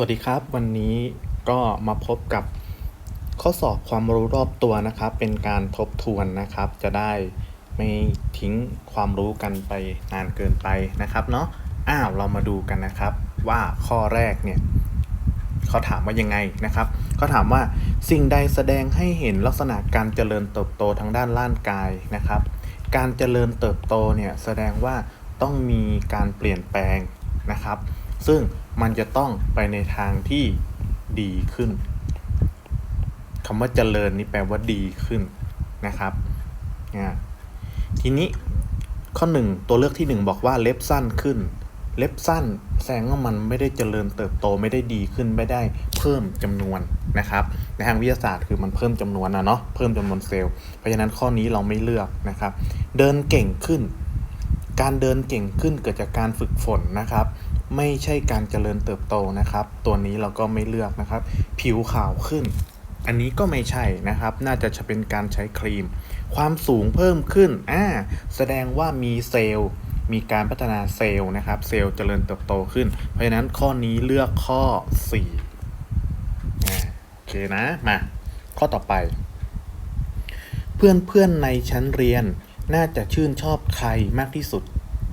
วัสดีครับ วันนี้ก็มาพบกับข้อสอบความรู้รอบตัวนะครับ เป็นการทบทวนนะครับ จะได้ไม่ทิ้งความรู้กันไปนานเกินไปนะครับเนาะอ้าวเรามาดูกันนะครับ ว่าข้อแรกเนี่ยเขาถามว่ายังไงนะครับเขาถามว่าสิ่งใดแสดงให้เห็นลักษณะการเจริญเติบโตทางด้านร่างกายนะครับ การเจริญเติบโตเนี่ยแสดงว่าต้องมีการเปลี่ยนแปลงนะครับ ซึ่งมันจะต้องไปในทางที่ดีขึ้นคำว่าเจริญนี่แปลว่าดีขึ้นนะครับอ่าทีนี้ข้อหนึ่งตัวเลือกที่หนึ่งบอกว่าเล็บสั้นขึ้น เล็บสั้นแสดงว่ามันไม่ได้เจริญเติบโตไม่ได้ดีขึ้นไม่ได้เพิ่มจำนวนนะครับ ในทางวิทยาศาสตร์คือมันเพิ่มจำนวนนะเนาะเพิ่มจำนวนเซลล์เพราะฉะนั้นข้อนี้เราไม่เลือกนะครับ เดินเก่งขึ้น การเดินเก่งขึ้นเกิดจากการฝึกฝนนะครับ ไม่ใช่การเจริญเติบโตนะครับ ตัวนี้เราก็ไม่เลือกนะครับ ผิวขาวขึ้น อันนี้ก็ไม่ใช่นะครับ น่าจะจะเป็นการใช้ครีม ความสูงเพิ่มขึ้นอ่าแสดงว่ามีเซลล์มีการพัฒนาเซลล์นะครับ เซลล์เจริญเติบโตขึ้น เพราะฉะนั้นข้อนี้เลือกข้อ4อ่โอเคนะมาข้อต่อไปเพื่อนเพื่อนๆในชั้นเรียนน่าจะชื่นชอบใครมากที่สุด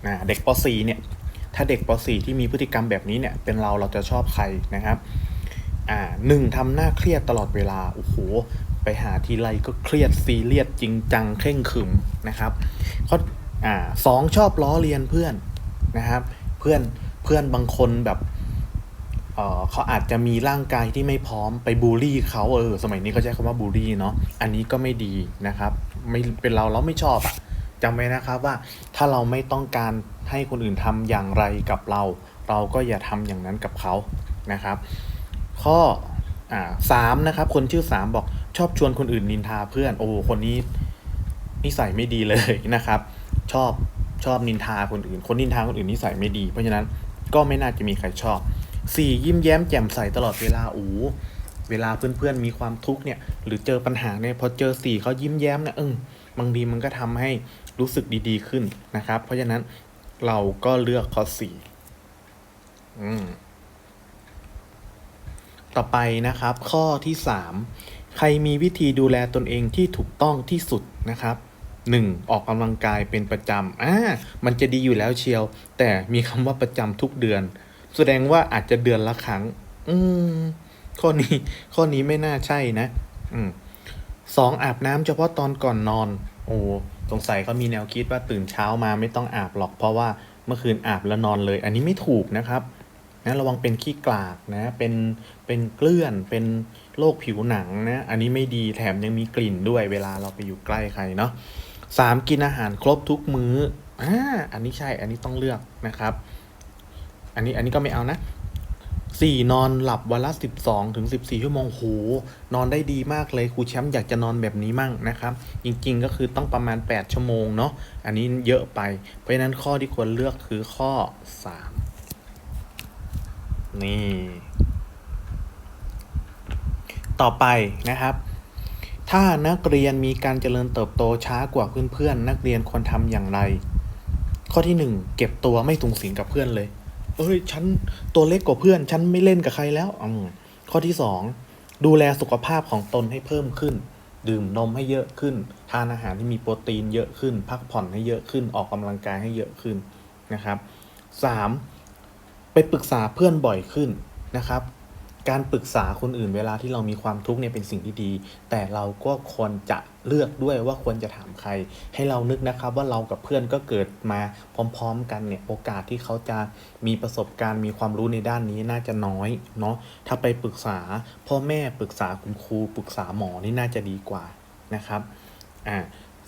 นะเด็กป .4 เนี่ย ถ้าเด็กป .4 ที่มีพฤติกรรมแบบนี้เนี่ย เป็นเราเราจะชอบใครนะครับอ่าหนึ่งทำหน้าเครียดตลอดเวลา โอ้โห ไปหาทีไรก็เครียดซีเรียสจริงจังเคร่งขรึมนะครับข้ออ่าสองชอบล้อเลียนเพื่อนนะครับ เพื่อนเพื่อนบางคนแบบเออเขาอาจจะมีร่างกายที่ไม่พร้อมไปบูลลี่เขาเออสมัยนี้เขาใช้คำว่าบูลลี่เนาะอันนี้ก็ไม่ดีนะครับ ไม่เป็นเราเราไม่ชอบอะ จำไว้นะครับว่าถ้าเราไม่ต้องการให้คนอื่นทำอย่างไรกับเรา เราก็อย่าทำอย่างนั้นกับเขานะครับ ข้ออ่าสามนะครับ คนชื่อสามบอกชอบชวนคนอื่นนินทาเพื่อน โอ้คนนี้นิสัยไม่ดีเลยนะครับ ชอบชอบนินทาคนอื่น คนนินทาคนอื่นนิสัยไม่ดี เพราะฉะนั้นก็ไม่น่าจะมีใครชอบสี่ยิ้มแย้มแจ่มใสตลอดเวลาโอ้เวลาเพื่อนๆมีความทุกข์เนี่ย หรือเจอปัญหาเนี่ยพอเจอสี่เขายิ้มแย้มเนี่ยเออบางทีมันก็ทำให้ รู้สึกดีๆขึ้นนะครับ เพราะฉะนั้นเราก็เลือกข้อสี่ต่อไปนะครับ ข้อที่3ใครมีวิธีดูแลตนเองที่ถูกต้องที่สุดนะครับ 1. ออกกำลังกายเป็นประจำอ่ามันจะดีอยู่แล้วเชียว แต่มีคำว่าประจำทุกเดือน แสดงว่าอาจจะเดือนละครั้ง อืม ข้อนี้ ข้อนี้ไม่น่าใช่นะ อืมสองอาบน้ำเฉพาะตอนก่อนนอน โอ้ สงสัยเขามีแนวคิดว่าตื่นเช้ามาไม่ต้องอาบหรอก เพราะว่าเมื่อคืนอาบแล้วนอนเลย อันนี้ไม่ถูกนะครับนะระวังเป็นขี้กลากนะเป็นเป็นเกลื่อนเป็นโรคผิวหนังนะอันนี้ไม่ดีแถมยังมีกลิ่นด้วยเวลาเราไปอยู่ใกล้ใครเนาะสามกินอาหารครบทุกมื้ออ่าอันนี้ใช่อันนี้ต้องเลือกนะครับ อันนี้อันนี้ก็ไม่เอานะ สี่นอนหลับวันละสิบสองถึงสิบสี่ชั่วโมงโหนอนได้ดีมากเลยครูแชมป์อยากจะนอนแบบนี้มั่งนะครับ จริงๆก็คือต้องประมาณแปดชั่วโมงเนาะอันนี้เยอะไป เพราะฉะนั้นข้อที่ควรเลือกคือข้อสามนี่ ต่อไปนะครับ ถ้านักเรียนมีการเจริญเติบโตช้ากว่าเพื่อนๆ นักเรียนควรทำอย่างไร ข้อที่หนึ่งเก็บตัวไม่สูงสิงกับเพื่อนเลย เอ้ยฉันตัวเล็กกว่าเพื่อน ฉันไม่เล่นกับใครแล้วอืมข้อที่สองดูแลสุขภาพของตนให้เพิ่มขึ้น ดื่มนมให้เยอะขึ้น ทานอาหารที่มีโปรตีนเยอะขึ้น พักผ่อนให้เยอะขึ้นออกกำลังกายให้เยอะขึ้นนะครับสามไปปรึกษาเพื่อนบ่อยขึ้นนะครับ การปรึกษาคนอื่นเวลาที่เรามีความทุกข์เนี่ยเป็นสิ่งที่ดี แต่เราก็ควรจะเลือกด้วยว่าควรจะถามใคร ให้เรานึกนะครับว่าเรากับเพื่อนก็เกิดมาพร้อม ๆ กันเนี่ยโอกาสที่เขาจะมีประสบการณ์มีความรู้ในด้านนี้น่าจะน้อยเนาะถ้าไปปรึกษาพ่อแม่ปรึกษาคุณครูปรึกษาหมอนี่น่าจะดีกว่านะครับอ่า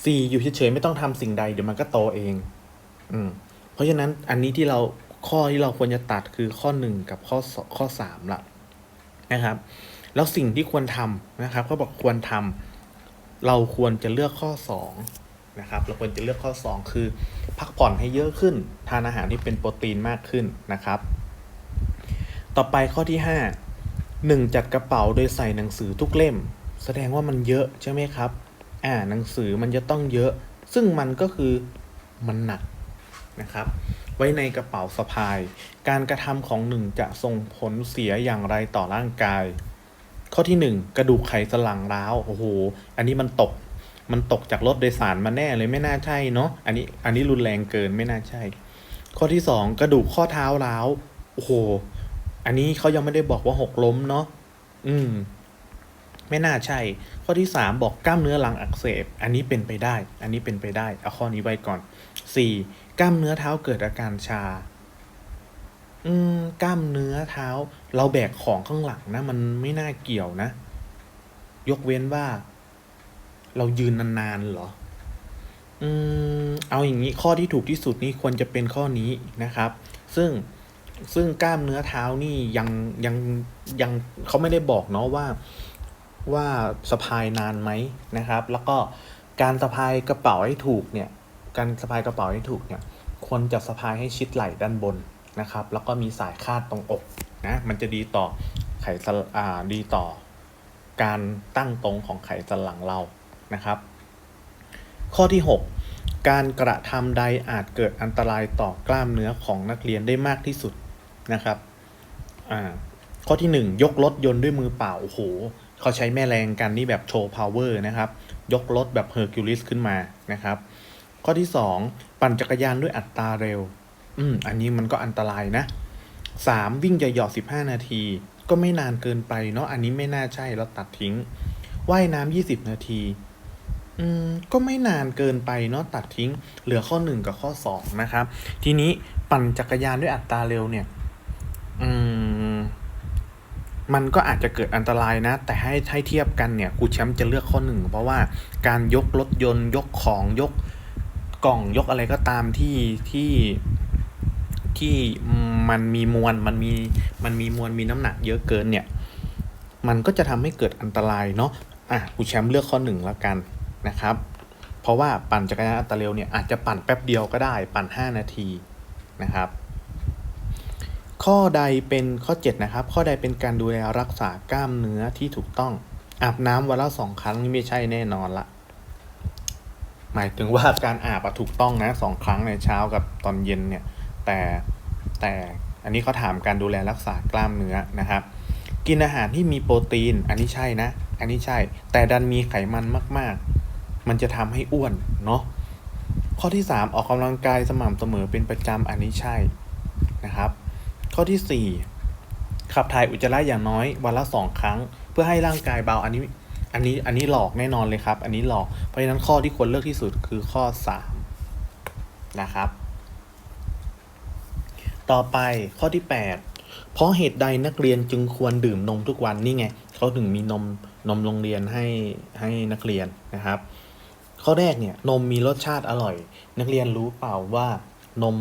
สี่อยู่เฉยๆไม่ต้องทำสิ่งใดเดี๋ยวมันก็โตเอง อืมเพราะฉะนั้นอันนี้ที่เราข้อที่เราควรจะตัดคือข้อหนึ่งกับข้อสข้อสามละ นะครับ แล้วสิ่งที่ควรทำนะครับเขาบอกควรทำเราควรจะเลือกข้อสองนะครับเราควรจะเลือกข้อสองคือ พักผ่อนให้เยอะขึ้น ทานอาหารที่เป็นโปรตีนมากขึ้นนะครับ ต่อไปข้อที่ห้าหนึ่งจัดกระเป๋าโดยใส่หนังสือทุกเล่ม แสดงว่ามันเยอะใช่ไหมครับอ่าหนังสือมันจะต้องเยอะ ซึ่งมันก็คือมันหนักนะครับ ไว้ในกระเป๋าสะพาย การกระทำของหนึ่งจะส่งผลเสียอย่างไรต่อร่างกาย ข้อที่หนึ่งกระดูกไขสันหลังร้าวโอ้โหอันนี้มันตกมันตกจากรถโดยสารมาแน่เลยไม่น่าใช่เนาะอันนี้อันนี้รุนแรงเกินไม่น่าใช่ ข้อที่สองกระดูกข้อเท้าร้าวโอ้โหอันนี้เขายังไม่ได้บอกว่าหกล้มเนาะอืม ไม่น่าใช่ ข้อที่สามบอกกล้ามเนื้อหลังอักเสบ อันนี้เป็นไปได้ อันนี้เป็นไปได้ เอาข้อนี้ไว้ก่อน สี่กล้ามเนื้อเท้าเกิดอาการชา อืม กล้ามเนื้อเท้า เราแบกของข้างหลังนะ มันไม่น่าเกี่ยวนะ ยกเว้นว่า เรายืนนานๆเหรอ อืม เอาอย่างนี้ข้อที่ถูกที่สุดนี่ควรจะเป็นข้อนี้นะครับ ซึ่งซึ่งกล้ามเนื้อเท้านี่ยังยังยังเขาไม่ได้บอกเนาะว่าว่าสะพายนานไหมนะครับ แล้วก็การสะพายกระเป๋าให้ถูกเนี่ย การสะพายกระเป๋าให้ถูกเนี่ยควรจะสะพายให้ชิดไหล่ด้านบนนะครับ แล้วก็มีสายคาดตรงอกนะมันจะดีต่อไขสันอ่าดีต่อ การตั้งตรงของไขสันหลังเรานะครับ ข้อที่ 6 การกระทำใดอาจเกิดอันตรายต่อกล้ามเนื้อของนักเรียนได้มากที่สุดนะครับอ่าข้อที่ 1 ยกรถยนต์ด้วยมือเปล่าโอ้โหเขาใช้แม่แรงกันนี่แบบโชว์พาวเวอร์นะครับ ยกรถแบบเฮอร์คิวลิสขึ้นมานะครับ ข้อที่ 2 ปั่นจักรยานด้วยอัตราเร็ว อืม อันนี้มันก็อันตรายนะ 3. วิ่งเหยาะๆ15 นาที ก็ไม่นานเกินไปเนาะ อันนี้ไม่น่าใช่เราตัดทิ้ง ว่ายน้ำ20 นาที อืม ก็ไม่นานเกินไปเนาะตัดทิ้ง เหลือข้อ 1 กับข้อ 2 นะครับ ทีนี้ปั่นจักรยานด้วยอัตราเร็วเนี่ย อืม มันก็อาจจะเกิดอันตรายนะ แต่ให้ให้เทียบกันเนี่ยครูแชมป์จะเลือกข้อหนึ่งเพราะว่าการยกรถยนต์ ยกของยก กล่องยกอะไรก็ตามที่ที่ที่มันมีมวลมันมีมันมีมวลมีน้ำหนักเยอะเกินเนี่ย มันก็จะทำให้เกิดอันตรายเนาะอะครูแชมป์เลือกข้อหนึ่งแล้วกันนะครับ เพราะว่าปั่นจักรยานอัตราเร็วเนี่ยอาจจะปั่นแป๊บเดียวก็ได้ปั่น 5 นาทีนะครับ ข้อใดเป็นข้อ 7 นะครับ ข้อใดเป็นการดูแลรักษากล้ามเนื้อที่ถูกต้องอาบน้ำวันละสองครั้งนี่ไม่ใช่แน่นอนละ หมายถึงว่าการอาบอถูกต้องนะสองครั้งในเช้ากับตอนเย็นเนี่ย แต่แต่อันนี้เขาถามการดูแลรักษากล้ามเนื้อนะครับ กินอาหารที่มีโปรตีน อันนี้ใช่นะ อันนี้ใช่ แต่ดันมีไขมันมาก ๆ มันจะทำให้อ้วนเนาะข้อที่ 3 ออกกำลังกายสม่ำเสมอเป็นประจำอันนี้ใช่นะครับ ข้อที่ 4 ขับถ่ายอุจจาระอย่างน้อยวันละ2ครั้ง เพื่อให้ร่างกายเบาอันนี้ อันนี้อันนี้หลอกแน่นอนเลยครับ อันนี้หลอก เพราะฉะนั้นข้อที่ควรเลือกที่สุดคือข้อ 3 นะครับ ต่อไปข้อที่ 8 เพราะเหตุใดนักเรียนจึงควรดื่มนมทุกวันนี่ไงเขาถึงมีนมนมโรงเรียนให้ให้นักเรียนนะครับ ข้อแรกเนี่ยนมมีรสชาติอร่อย นักเรียนรู้เปล่าว่านม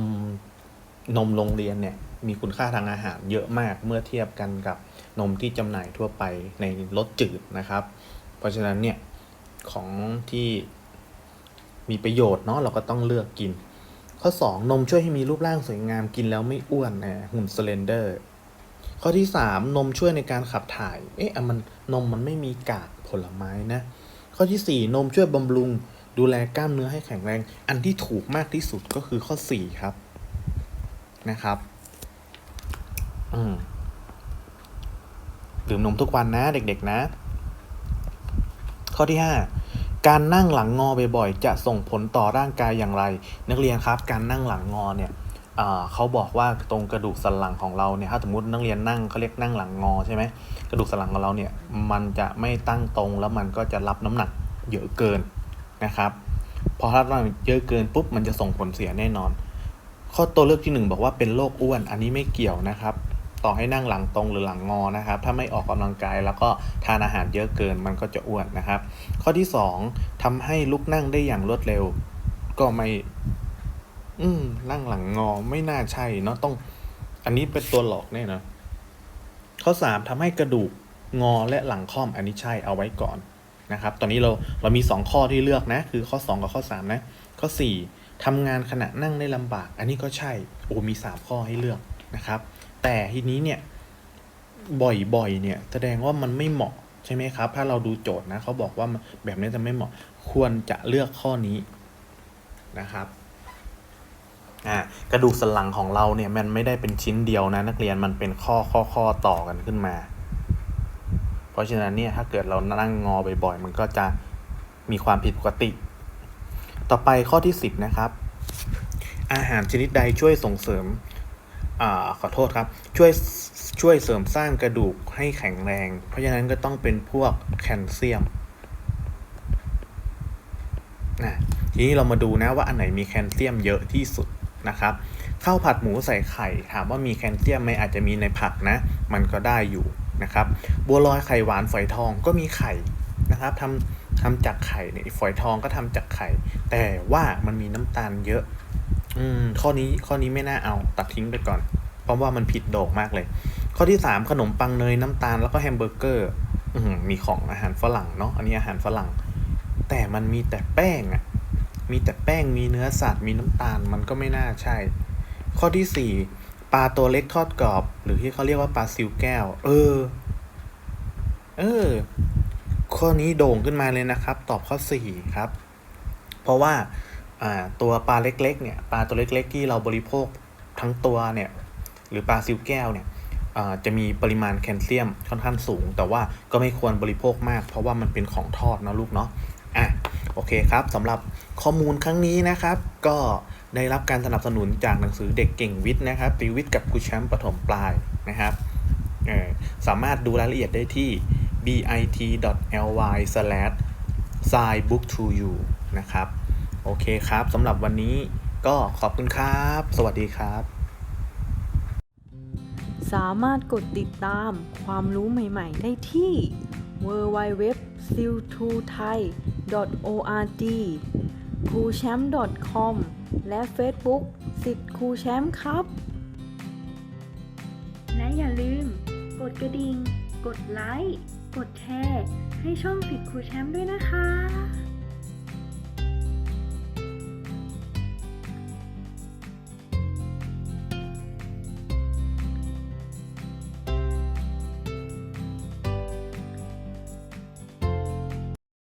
นมโรงเรียนเนี่ยมีคุณค่าทางอาหารเยอะมากเมื่อเทียบกันกับนมที่จำหน่ายทั่วไปในรสจืดนะครับ เพราะฉะนั้นเนี่ยของที่มีประโยชน์เนาะเราก็ต้องเลือกกิน ข้อ 2 นมช่วยให้มีรูปร่างสวยงามกินแล้วไม่อ้วนนะหุ่นสเลนเดอร์ข้อที่ 3 นมช่วยในการขับถ่าย เอ๊ะอะมันนมมันไม่มีกากผลไม้นะ ข้อที่ 4 นมช่วยบำรุง ดูแลกล้ามเนื้อให้แข็งแรง อันที่ถูกมากที่สุดก็คือข้อ 4 ครับนะครับอืมดื่มนมทุกวันนะเด็กๆนะ ข้อที่ 5 การนั่งหลังงอบ่อยๆ จะส่งผลต่อร่างกายอย่างไร นักเรียนครับการนั่งหลังงอเนี่ยเขาบอกว่าตรงกระดูกสันหลังของเราเนี่ยถ้าสมมตินักเรียนนั่งเขาเรียกนั่งหลังงอใช่ไหมกระดูกสันหลังของเราเนี่ยมันจะไม่ตั้งตรงแล้วมันก็จะรับน้ำหนักเยอะเกินนะครับพอรับน้ำหนักเยอะเกินปุ๊บมันจะส่งผลเสียแน่นอน ข้อตัวเลือกที่หนึ่งบอกว่าเป็นโรคอ้วนอันนี้ไม่เกี่ยวนะครับ ต่อให้นั่งหลังตรงหรือหลังงอนะครับ ถ้าไม่ออกกำลังกายแล้วก็ทานอาหารเยอะเกินมันก็จะอ้วนนะครับ ข้อที่ 2ทำให้ลุกนั่งได้อย่างรวดเร็ว ก็ไม่ อืมนั่งหลังงอไม่น่าใช่เนาะต้อง อันนี้เป็นตัวหลอกแน่นะข้อ 3ทำให้กระดูกงอและหลังค่อมอันนี้ใช่เอาไว้ก่อนนะครับ ตอนนี้เราเรามี 2 ข้อที่เลือกนะ คือข้อ 2 กับข้อ 3 นะ ข้อ 4ทำงานขณะนั่งได้ลำบาก อันนี้ก็ใช่โอ้มี 3 ข้อให้เลือกนะครับ แต่ทีนี้เนี่ยบ่อยๆเนี่ยแสดงว่ามันไม่เหมาะใช่ไหมครับ ถ้าเราดูโจทย์นะเขาบอกว่าแบบนี้จะไม่เหมาะควรจะเลือกข้อนี้นะครับอ่ากระดูกสันหลังของเราเนี่ยมันไม่ได้เป็นชิ้นเดียวนะนักเรียนมันเป็นข้อข้อข้อต่อกันขึ้นมา เพราะฉะนั้นเนี่ยถ้าเกิดเรานั่งงอบ่อยๆมันก็จะมีความผิดปกติ ต่อไปข้อที่ 10 นะครับ อาหารชนิดใดช่วยส่งเสริม อขอโทษครับ ช่วยช่วยเสริมสร้างกระดูกให้แข็งแรง เพราะฉะนั้นก็ต้องเป็นพวกแคลเซียมนะทีนี้เรามาดูนะว่าอันไหนมีแคลเซียมเยอะที่สุดนะครับข้าวผัดหมูใส่ไข่ ถามว่ามีแคลเซียมไหมอาจจะมีในผักนะ มันก็ได้อยู่นะครับ บัวลอยไข่หวานฝอยทองก็มีไข่นะครับทำทำจากไข่เนี่ยฝอยทองก็ทำจากไข่ แต่ว่ามันมีน้ำตาลเยอะ อืม ข้อนี้ข้อนี้ไม่น่าเอา ตัดทิ้งไปก่อน เพราะว่ามันผิดโด่งมากเลย ข้อที่3ขนมปังเนยน้ำตาลแล้วก็แฮมเบอร์เกอร์อืมีของอาหารฝรั่งเนาะอันนี้อาหารฝรั่ง แต่มันมีแต่แป้งอะ่ะ มีแต่แป้งมีเนื้อสัตว์มีน้ำตาลมันก็ไม่น่าใช่ ข้อที่4ปลาตัวเล็กทอดกรอบ หรือที่เขาเรียกว่าปลาซิวแก้ว เออ เออ ข้อนี้โด่งขึ้นมาเลยนะครับ ตอบข้อ4ครับ เพราะว่า ตัวปลาเล็กๆเนี่ยปลาตัวเล็กๆ ที่เราบริโภคทั้งตัวเนี่ยหรือปลาซิวแก้วเนี่ยจะมีปริมาณแคลเซียมค่อนข้างสูง แต่ว่าก็ไม่ควรบริโภคมาก เพราะว่ามันเป็นของทอดนะลูกเนาะอะโอเคครับสำหรับข้อมูลครั้งนี้นะครับ ก็ได้รับการสนับสนุนจากหนังสือเด็กเก่งวิทย์นะครับติวิทย์กับครูแชมป์ปฐมปลายนะครับสามารถดูรายละเอียดได้ที่ bit.ly s i g n book to you นะครับ โอเคครับสำหรับวันนี้ก็ขอบคุณครับ สวัสดีครับ สามารถกดติดตามความรู้ใหม่ ๆ ได้ที่ w w w s i l t o t h a i org ครูแชมป์ .com และ Facebook สิทธิ์ครูแชมป์ครับ และอย่าลืม กดกระดิ่ง กดไลค์ กดแชร์ ให้ช่องสิทธิ์ครูแชมป์ด้วยนะคะ